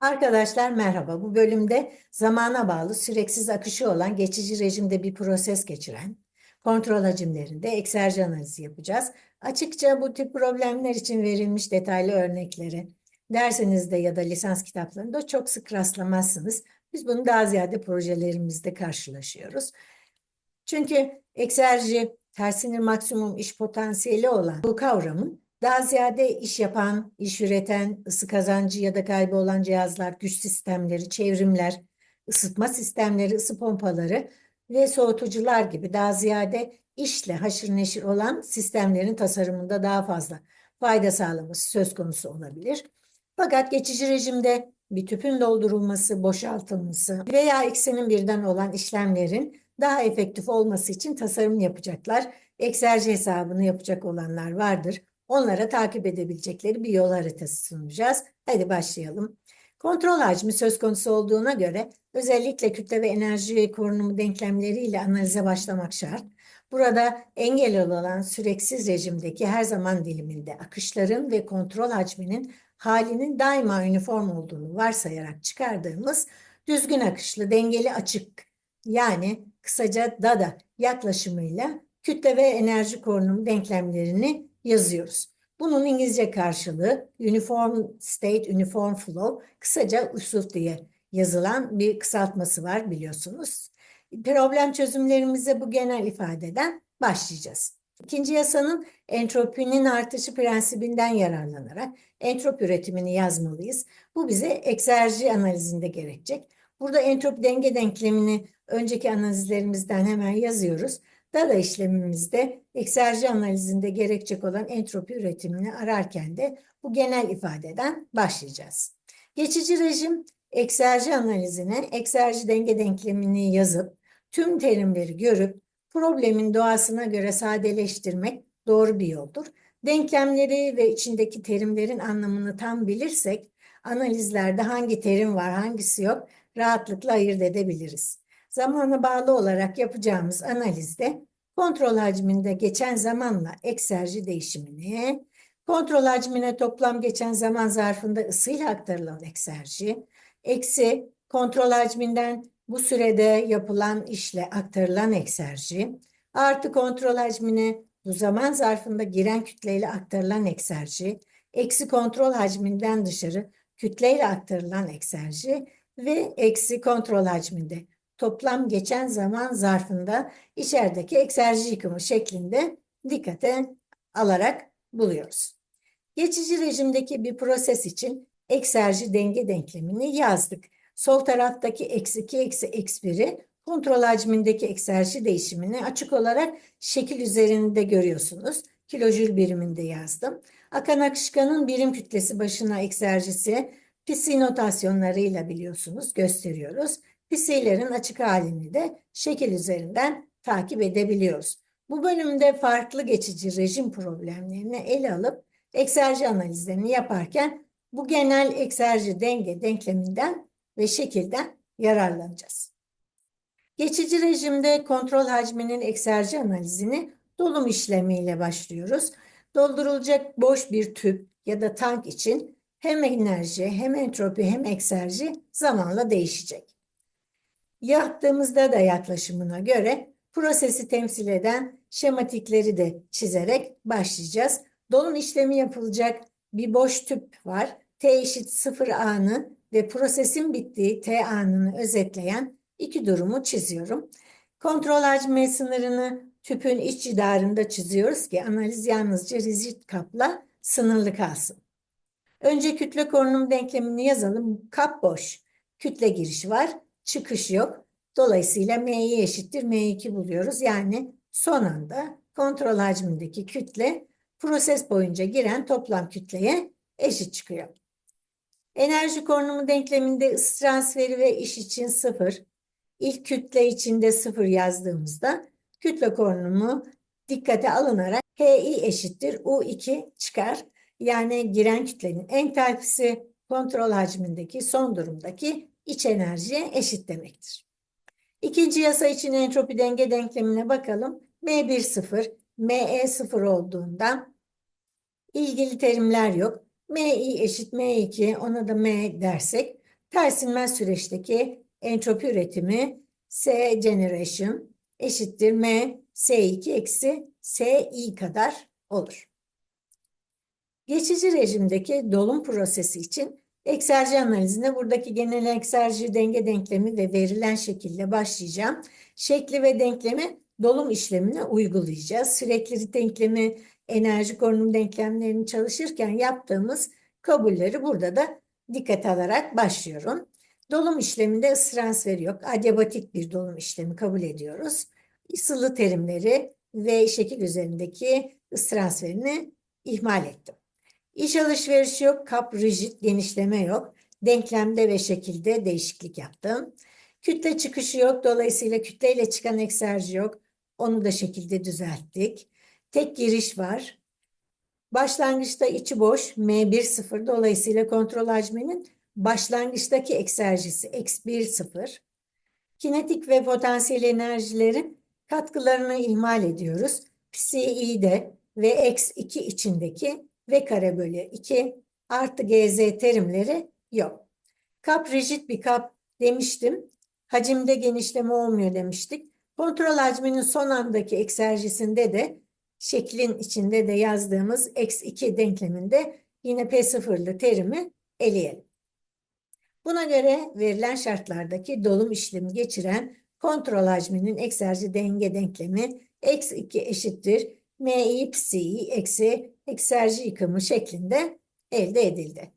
Arkadaşlar merhaba. Bu bölümde zamana bağlı süreksiz akışı olan geçici rejimde bir proses geçiren kontrol hacimlerinde ekserji analizi yapacağız. Açıkça bu tip problemler için verilmiş detaylı örnekleri dersinizde ya da lisans kitaplarında çok sık rastlamazsınız. Biz bunu daha ziyade projelerimizde karşılaşıyoruz. Çünkü ekserji tersinin maksimum iş potansiyeli olan bu kavramın daha ziyade iş yapan, iş üreten, ısı kazancı ya da kaybı olan cihazlar, güç sistemleri, çevrimler, ısıtma sistemleri, ısı pompaları ve soğutucular gibi daha ziyade işle haşır neşir olan sistemlerin tasarımında daha fazla fayda sağlaması söz konusu olabilir. Fakat geçici rejimde bir tüpün doldurulması, boşaltılması veya ikisinin birden olan işlemlerin daha efektif olması için tasarım yapacaklar. Ekserji hesabını yapacak olanlar vardır. Onlara takip edebilecekleri bir yol haritası sunacağız. Hadi başlayalım. Kontrol hacmi söz konusu olduğuna göre özellikle kütle ve enerji korunumu denklemleriyle analize başlamak şart. Burada engel olan süreksiz rejimdeki her zaman diliminde akışların ve kontrol hacminin halinin daima üniform olduğunu varsayarak çıkardığımız düzgün akışlı, dengeli açık yani kısaca DADA yaklaşımıyla kütle ve enerji korunumu denklemlerini yazıyoruz. Bunun İngilizce karşılığı Uniform State, Uniform Flow, kısaca USUF diye yazılan bir kısaltması var biliyorsunuz. Problem çözümlerimize bu genel ifadeden başlayacağız. İkinci yasanın entropinin artışı prensibinden yararlanarak entropi üretimini yazmalıyız. Bu bize egzerji analizinde gerekecek. Burada entropi denge denklemini önceki analizlerimizden hemen yazıyoruz. Dada işlemimizde ekserji analizinde gerekecek olan entropi üretimini ararken de bu genel ifadeden başlayacağız. Geçici rejim ekserji analizine ekserji denge denklemini yazıp tüm terimleri görüp problemin doğasına göre sadeleştirmek doğru bir yoldur. Denklemleri ve içindeki terimlerin anlamını tam bilirsek analizlerde hangi terim var hangisi yok rahatlıkla ayırt edebiliriz. Zamana bağlı olarak yapacağımız analizde kontrol hacminde geçen zamanla ekserji değişimini, kontrol hacmine toplam geçen zaman zarfında ısıyla aktarılan ekserji, eksi kontrol hacminden bu sürede yapılan işle aktarılan ekserji, artı kontrol hacmine bu zaman zarfında giren kütleyle aktarılan ekserji, eksi kontrol hacminden dışarı kütleyle aktarılan ekserji ve eksi kontrol hacminde toplam geçen zaman zarfında içerideki ekserji yıkımı şeklinde dikkate alarak buluyoruz. Geçici rejimdeki bir proses için ekserji denge denklemini yazdık. Sol taraftaki eksi 2 eksi eksi 1'i kontrol hacmindeki ekserji değişimini açık olarak şekil üzerinde görüyorsunuz. Kilojül biriminde yazdım. Akan akışkanın birim kütlesi başına ekserjisi psi notasyonlarıyla biliyorsunuz gösteriyoruz. Psi'lerin açık halini de şekil üzerinden takip edebiliyoruz. Bu bölümde farklı geçici rejim problemlerini ele alıp ekserji analizlerini yaparken bu genel ekserji denge denkleminden ve şekilden yararlanacağız. Geçici rejimde kontrol hacminin ekserji analizini dolum işlemiyle başlıyoruz. Doldurulacak boş bir tüp ya da tank için hem enerji hem entropi hem ekserji zamanla değişecek. Yaptığımızda da yaklaşımına göre prosesi temsil eden şematikleri de çizerek başlayacağız. Dolum işlemi yapılacak bir boş tüp var. T eşit 0 anı ve prosesin bittiği T anını özetleyen iki durumu çiziyorum. Kontrol hacmi sınırını tüpün iç cidarında çiziyoruz ki analiz yalnızca rizit kapla sınırlı kalsın. Önce kütle korunum denklemini yazalım. Kap boş. Kütle girişi var çıkış yok. Dolayısıyla M'yi eşittir M2 buluyoruz. Yani son anda kontrol hacmindeki kütle proses boyunca giren toplam kütleye eşit çıkıyor. Enerji korunumu denkleminde ısı transferi ve iş için sıfır. İlk kütle içinde sıfır yazdığımızda kütle korunumu dikkate alınarak HI eşittir U2 çıkar. Yani giren kütlenin entalpisi kontrol hacmindeki son durumdaki iç enerjiye eşit demektir. İkinci yasa için entropi denge denklemine bakalım. M1 0, ME 0 olduğundan ilgili terimler yok. MI eşit M2 ona da M dersek tersinmez süreçteki entropi üretimi S generation eşittir M S2 eksi SI kadar olur. Geçici rejimdeki dolum prosesi için ekserji analizine buradaki genel ekserji denge denklemi ve verilen şekilde başlayacağım. Şekli ve denklemi dolum işlemine uygulayacağız. Sürekli denklemi, enerji korunum denklemlerini çalışırken yaptığımız kabulleri burada da dikkat alarak başlıyorum. Dolum işleminde ısı transferi yok. Adiabatik bir dolum işlemi kabul ediyoruz. Sılı terimleri ve şekil üzerindeki ısı transferini ihmal ettim. İş alışverişi yok, kap rigid, genişleme yok. Denklemde ve şekilde değişiklik yaptım. Kütle çıkışı yok, dolayısıyla kütleyle çıkan ekserji yok. Onu da şekilde düzelttik. Tek giriş var. Başlangıçta içi boş, M1 0, dolayısıyla kontrol hacminin başlangıçtaki ekserjisi x1 0. Kinetik ve potansiyel enerjilerin katkılarını ihmal ediyoruz. Psi'de ve x2 içindeki v kare bölü 2 artı gz terimleri yok. Kap rigid bir kap demiştim. Hacimde genişleme olmuyor demiştik. Kontrol hacminin son andaki ekserjisinde de şeklin içinde de yazdığımız x2 denkleminde yine P0'lı terimi eleyelim. Buna göre verilen şartlardaki dolum işlemi geçiren kontrol hacminin ekserji denge denklemi x2 eşittir mi psi eksi ekserji yıkımı şeklinde elde edildi.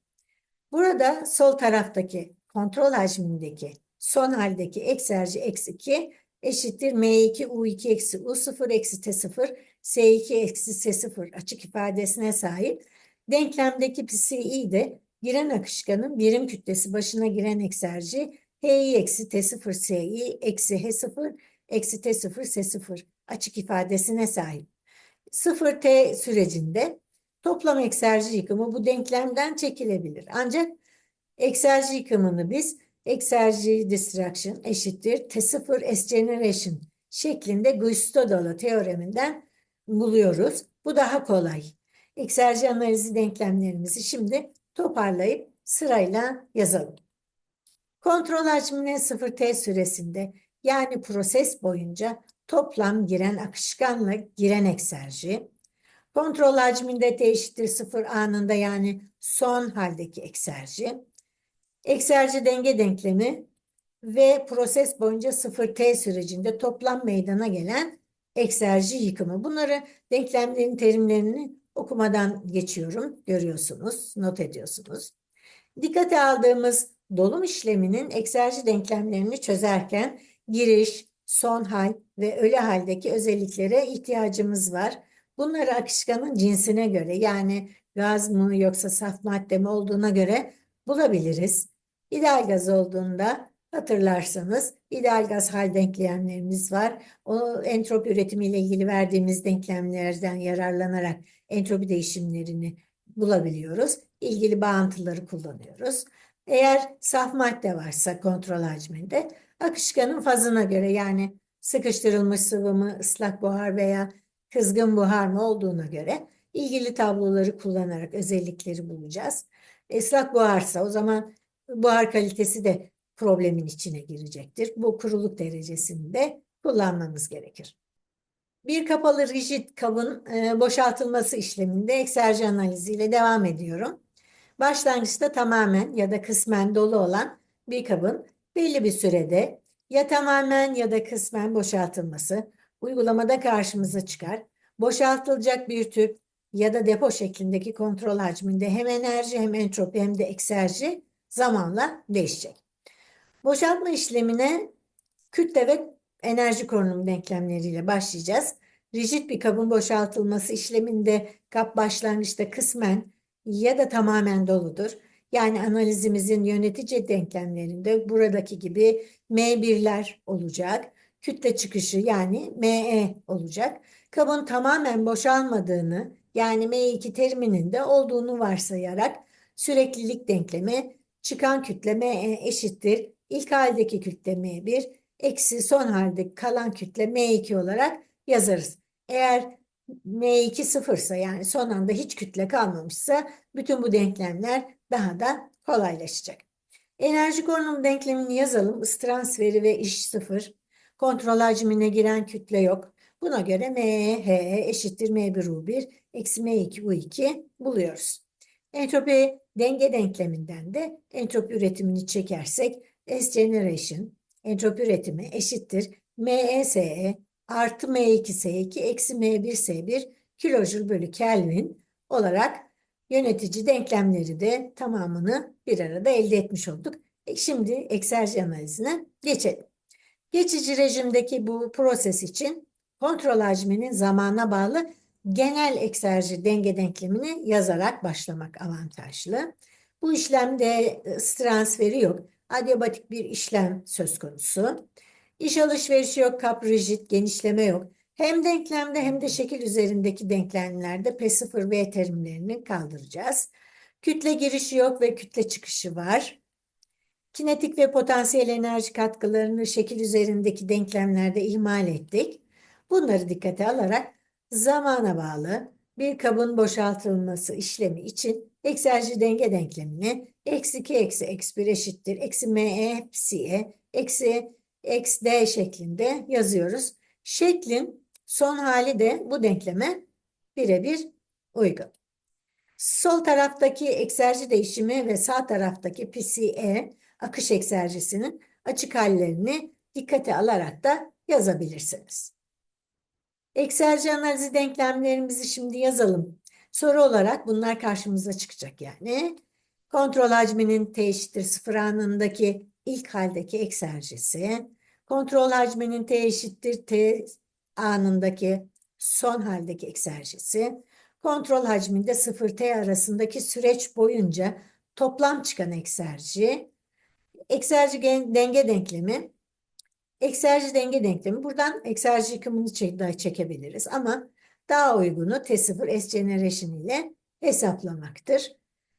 Burada sol taraftaki kontrol hacmindeki son haldeki ekserji x2 eşittir m2 u2 eksi u0 eksi t0 s2 eksi s0 açık ifadesine sahip. Denklemdeki psi de giren akışkanın birim kütlesi başına giren ekserji hi eksi t0 si eksi h0 eksi t0 s0 açık ifadesine sahip. 0t sürecinde toplam ekserji yıkımı bu denklemden çekilebilir. Ancak ekserji yıkımını biz ekserji distraction eşittir T0 S generation şeklinde Guistodolo teoreminden buluyoruz. Bu daha kolay. Ekserji analizi denklemlerimizi şimdi toparlayıp sırayla yazalım. Kontrol hacmine 0t süresinde yani proses boyunca toplam giren akışkanla giren ekserji, kontrol hacminde t eşittir 0 anında yani son haldeki ekserji, ekserji denge denklemi ve proses boyunca 0t sürecinde toplam meydana gelen ekserji yıkımı. Bunları denklemlerin terimlerini okumadan geçiyorum. Görüyorsunuz, not ediyorsunuz. Dikkate aldığımız dolum işleminin ekserji denklemlerini çözerken giriş, son hal ve ölü haldeki özelliklere ihtiyacımız var. Bunları akışkanın cinsine göre yani gaz mı yoksa saf madde mi olduğuna göre bulabiliriz. İdeal gaz olduğunda hatırlarsanız ideal gaz hal denklemlerimiz var. O entropi üretimiyle ilgili verdiğimiz denklemlerden yararlanarak entropi değişimlerini bulabiliyoruz. İlgili bağıntıları kullanıyoruz. Eğer saf madde varsa kontrol hacminde akışkanın fazına göre yani sıkıştırılmış sıvı mı, ıslak buhar veya kızgın buhar mı olduğuna göre ilgili tabloları kullanarak özellikleri bulacağız. Islak buharsa o zaman buhar kalitesi de problemin içine girecektir. Bu kuruluk derecesini de kullanmamız gerekir. Bir kapalı rigid kabın e, boşaltılması işleminde ekserji analiziyle devam ediyorum. Başlangıçta tamamen ya da kısmen dolu olan bir kabın belli bir sürede ya tamamen ya da kısmen boşaltılması uygulamada karşımıza çıkar. Boşaltılacak bir tüp ya da depo şeklindeki kontrol hacminde hem enerji hem entropi hem de ekserji zamanla değişecek. Boşaltma işlemine kütle ve enerji korunum denklemleriyle başlayacağız. Rigid bir kabın boşaltılması işleminde kap başlangıçta kısmen ya da tamamen doludur. Yani analizimizin yönetici denklemlerinde buradaki gibi M1'ler olacak. Kütle çıkışı yani ME olacak. Kabın tamamen boşalmadığını yani M2 teriminin de olduğunu varsayarak süreklilik denklemi çıkan kütle ME eşittir. İlk haldeki kütle M1 eksi son halde kalan kütle M2 olarak yazarız. Eğer M2 sıfırsa yani son anda hiç kütle kalmamışsa bütün bu denklemler daha da kolaylaşacak. Enerji konumu denklemini yazalım. Isı transferi ve iş sıfır. Kontrol hacmine giren kütle yok. Buna göre MHE eşittir M1U1 eksi M2U2 buluyoruz. Entropi denge denkleminden de entropi üretimini çekersek S generation entropi üretimi eşittir MESE artı M2S2 eksi M1S1 kilojül bölü Kelvin olarak yönetici denklemleri de tamamını bir arada elde etmiş olduk. E şimdi ekserji analizine geçelim. Geçici rejimdeki bu proses için kontrol hacminin zamana bağlı genel ekserji denge denklemini yazarak başlamak avantajlı. Bu işlemde ısı transferi yok. Adiabatik bir işlem söz konusu. İş alışverişi yok, kap rigid, genişleme yok. Hem denklemde hem de şekil üzerindeki denklemlerde P0 V terimlerini kaldıracağız. Kütle girişi yok ve kütle çıkışı var. Kinetik ve potansiyel enerji katkılarını şekil üzerindeki denklemlerde ihmal ettik. Bunları dikkate alarak zamana bağlı bir kabın boşaltılması işlemi için ekserji denge denklemini eksi 2 eksi eksi 1 eşittir. Eksi me psi e eksi x d şeklinde yazıyoruz. Şeklin son hali de bu denkleme birebir uygun. Sol taraftaki ekserji değişimi ve sağ taraftaki PCE akış eksercisinin açık hallerini dikkate alarak da yazabilirsiniz. Ekserji analizi denklemlerimizi şimdi yazalım. Soru olarak bunlar karşımıza çıkacak yani. Kontrol hacminin t eşittir sıfır anındaki ilk haldeki ekserjisi, kontrol hacminin t eşittir t anındaki son haldeki ekserjisi, kontrol hacminde 0t arasındaki süreç boyunca toplam çıkan ekserji, ekserji denge denklemi, ekserji denge denklemi. Buradan ekserji yıkımını çek çekebiliriz ama daha uygunu T0 S generation ile hesaplamaktır.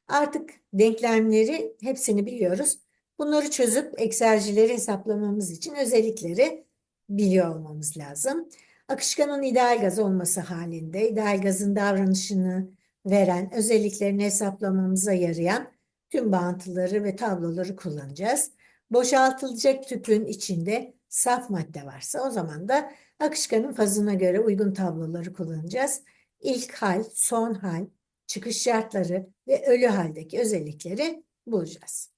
Artık denklemleri hepsini biliyoruz. Bunları çözüp ekserjileri hesaplamamız için özellikleri biliyor olmamız lazım. Akışkanın ideal gaz olması halinde ideal gazın davranışını veren özelliklerini hesaplamamıza yarayan tüm bağıntıları ve tabloları kullanacağız. Boşaltılacak tüpün içinde saf madde varsa o zaman da akışkanın fazına göre uygun tabloları kullanacağız. İlk hal, son hal, çıkış şartları ve ölü haldeki özellikleri bulacağız.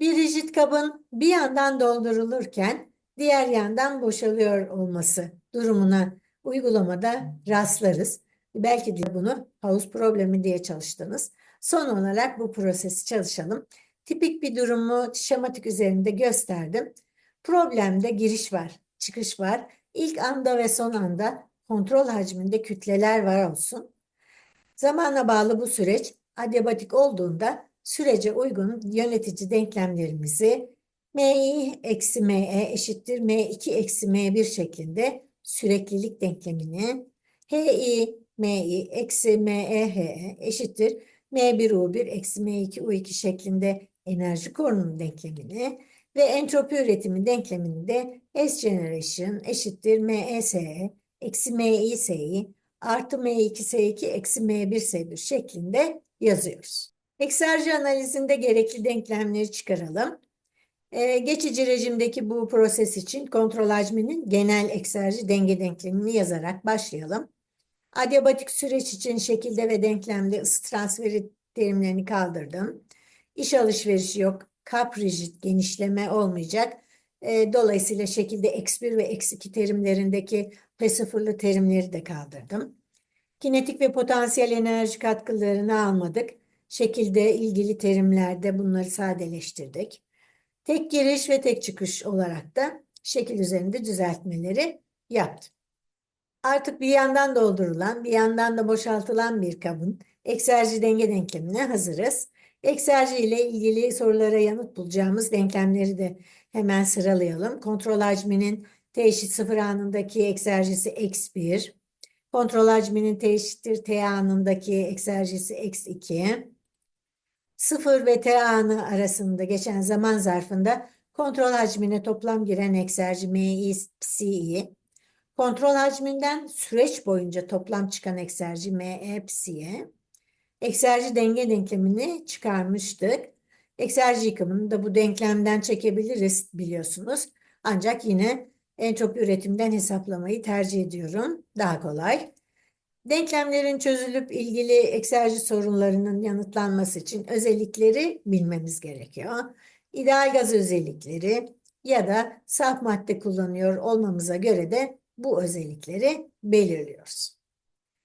Bir rigid kabın bir yandan doldurulurken diğer yandan boşalıyor olması durumuna uygulamada rastlarız. Belki de bunu havuz problemi diye çalıştınız. Son olarak bu prosesi çalışalım. Tipik bir durumu şematik üzerinde gösterdim. Problemde giriş var, çıkış var. İlk anda ve son anda kontrol hacminde kütleler var olsun. Zamana bağlı bu süreç adiabatik olduğunda sürece uygun yönetici denklemlerimizi MI eksi ME eşittir M2 eksi M1 şeklinde süreklilik denklemini HI MI eksi MEHE eşittir M1U1 eksi M2U2 şeklinde enerji korunumu denklemini ve entropi üretimi denklemini de S generation eşittir MESE eksi MISI artı M2S2 eksi M1S1 şeklinde yazıyoruz. Ekserji analizinde gerekli denklemleri çıkaralım. Ee, geçici rejimdeki bu proses için kontrol hacminin genel ekserji denge denklemini yazarak başlayalım. Adiabatik süreç için şekilde ve denklemde ısı transferi terimlerini kaldırdım. İş alışverişi yok. Kap rigid genişleme olmayacak. E, dolayısıyla şekilde x1 ve x2 terimlerindeki P0'lı terimleri de kaldırdım. Kinetik ve potansiyel enerji katkılarını almadık. Şekilde ilgili terimlerde bunları sadeleştirdik. Tek giriş ve tek çıkış olarak da şekil üzerinde düzeltmeleri yaptım. Artık bir yandan doldurulan, bir yandan da boşaltılan bir kabın ekserji denge denklemine hazırız. Ekserji ile ilgili sorulara yanıt bulacağımız denklemleri de hemen sıralayalım. Kontrol hacminin t eşit 0 anındaki ekserjisi x1. Kontrol hacminin t eşittir t anındaki ekserjisi x2. 0 ve t anı arasında geçen zaman zarfında kontrol hacmine toplam giren ekserji mi, psi. Kontrol hacminden süreç boyunca toplam çıkan ekserji me, psi'ye ekserji denge denklemini çıkarmıştık. Ekserji yıkımını da bu denklemden çekebiliriz biliyorsunuz. Ancak yine entropi üretimden hesaplamayı tercih ediyorum. Daha kolay. Denklemlerin çözülüp ilgili ekserji sorunlarının yanıtlanması için özellikleri bilmemiz gerekiyor. İdeal gaz özellikleri ya da saf madde kullanıyor olmamıza göre de bu özellikleri belirliyoruz.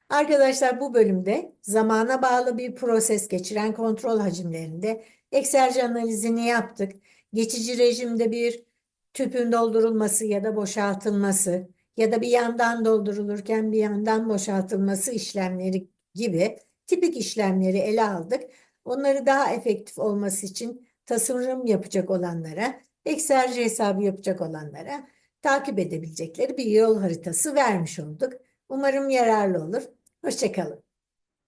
Arkadaşlar bu bölümde zamana bağlı bir proses geçiren kontrol hacimlerinde ekserji analizini yaptık. Geçici rejimde bir tüpün doldurulması ya da boşaltılması ya da bir yandan doldurulurken bir yandan boşaltılması işlemleri gibi tipik işlemleri ele aldık. Onları daha efektif olması için tasarım yapacak olanlara, ekserji hesabı yapacak olanlara takip edebilecekleri bir yol haritası vermiş olduk. Umarım yararlı olur. Hoşçakalın.